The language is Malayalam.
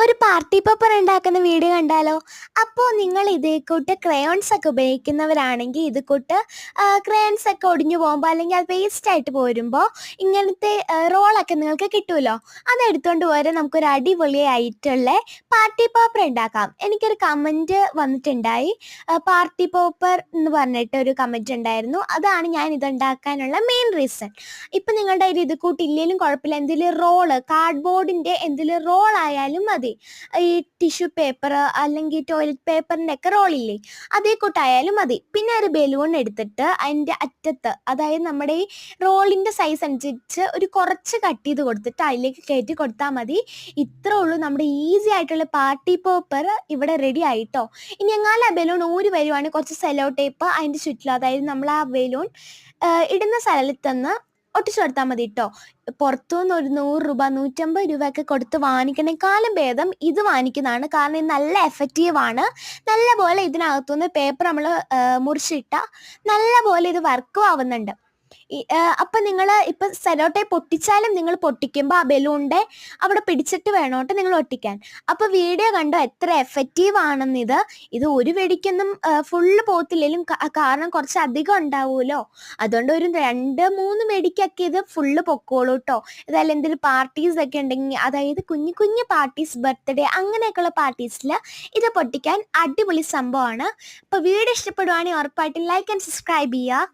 ഒരു പാർട്ടി പേപ്പർ ഉണ്ടാക്കുന്ന വീഡിയോ കണ്ടാലോ? അപ്പോൾ നിങ്ങൾ ഇതേ കൂട്ട് ക്രയോൺസ് ഒക്കെ ഉപയോഗിക്കുന്നവരാണെങ്കിൽ ഇത് കൂട്ട് ക്രയോൺസ് ഒക്കെ ഒടിഞ്ഞു പോകുമ്പോൾ അല്ലെങ്കിൽ അത് വേസ്റ്റ് ആയിട്ട് പോരുമ്പോൾ ഇങ്ങനത്തെ റോളൊക്കെ നിങ്ങൾക്ക് കിട്ടുമല്ലോ അത് എടുത്തുകൊണ്ട് പോരെ നമുക്കൊരു അടിപൊളിയായിട്ടുള്ള പാർട്ടി പേപ്പർ ഉണ്ടാക്കാം. എനിക്കൊരു കമന്റ് വന്നിട്ടുണ്ടായി. പാർട്ടി പേപ്പർ എന്ന് പറഞ്ഞിട്ട് ഒരു കമന്റ് ഉണ്ടായിരുന്നു. അതാണ് ഞാൻ ഇതുണ്ടാക്കാനുള്ള മെയിൻ റീസൺ ഇപ്പം നിങ്ങളുടെ കയ്യിൽ ഇത് കൂട്ടില്ലെങ്കിലും കുഴപ്പമില്ല. എന്തെങ്കിലും റോൾ കാർഡ്ബോർഡിന്റെ എന്തെങ്കിലും റോൾ ആയാലും മതി. ഈ ടിഷ്യൂ പേപ്പർ അല്ലെങ്കിൽ ടോയ്ലറ്റ് പേപ്പറിന്റെ ഒക്കെ റോളില്ലേ അതേ കൂട്ടായാലും മതി. പിന്നെ ഒരു ബലൂൺ എടുത്തിട്ട് അതിന്റെ അറ്റത്ത് അതായത് നമ്മുടെ ഈ റോളിന്റെ സൈസ് അനുസരിച്ച് ഒരു കുറച്ച് കട്ട് ചെയ്ത് കൊടുത്തിട്ട് അതിലേക്ക് കയറ്റി കൊടുത്താൽ മതി. ഇത്രേ ഉള്ളൂ. നമ്മുടെ ഈസി ആയിട്ടുള്ള പാർട്ടി പേപ്പർ ഇവിടെ റെഡി ആയിട്ടോ? ഇനി എങ്ങാലും ആ ബലൂൺ ഊരി വരുവാണെങ്കിൽ കുറച്ച് സെലോ ടേപ്പ് അതിന്റെ ചുറ്റിലും അതായത് നമ്മൾ ആ ബലൂൺ ഇടുന്ന സ്ഥലത്ത് സ്ഥലത്തുനിന്ന് ഒട്ടിച്ചു കൊടുത്താൽ മതി കേട്ടോ പുറത്തുനിന്ന് ഒരു നൂറ് രൂപ നൂറ്റമ്പത് രൂപയൊക്കെ കൊടുത്ത് വാങ്ങിക്കണേക്കാളും ഭേദം ഇത് വാങ്ങിക്കുന്നതാണ്. കാരണം ഇത് നല്ല എഫക്റ്റീവ് ആണ്. നല്ല പോലെ ഇതിനകത്തുനിന്ന് പേപ്പർ നമ്മൾ മുറിച്ചിട്ടാൽ നല്ല പോലെ ഇത് വർക്കും ആവുന്നുണ്ട്. അപ്പം നിങ്ങൾ ഇപ്പം സെലോട്ടെ പൊട്ടിച്ചാലും നിങ്ങൾ പൊട്ടിക്കുമ്പോൾ ആ ബലൂണിന്റെ അവിടെ പിടിച്ചിട്ട് വേണോട്ട് നിങ്ങൾ ഒട്ടിക്കാൻ. അപ്പോൾ വീഡിയോ കണ്ടോ എത്ര എഫക്റ്റീവ് ആണെന്ന് ഇത് ഇത് ഒരു വെടിക്കൊന്നും ഫുള്ള് പോത്തില്ലെങ്കിലും കാരണം കുറച്ച് അധികം ഉണ്ടാവുമല്ലോ അതുകൊണ്ട് ഒരു രണ്ട് മൂന്ന് വെടിക്കൊക്കെ ഇത് ഫുള്ള് പൊക്കോളൂ കേട്ടോ ഇതല്ല എന്തെങ്കിലും പാർട്ടീസ് ഒക്കെ ഉണ്ടെങ്കിൽ അതായത് കുഞ്ഞു കുഞ്ഞു പാർട്ടീസ് ബർത്ത്ഡേ അങ്ങനെയൊക്കെയുള്ള പാർട്ടീസിൽ ഇത് പൊട്ടിക്കാൻ അടിപൊളി സംഭവമാണ് അപ്പോൾ വീഡിയോ ഇഷ്ടപ്പെടുവാണെങ്കിൽ ഉറപ്പായിട്ടും ലൈക്ക് ആൻഡ് സബ്സ്ക്രൈബ് ചെയ്യുക.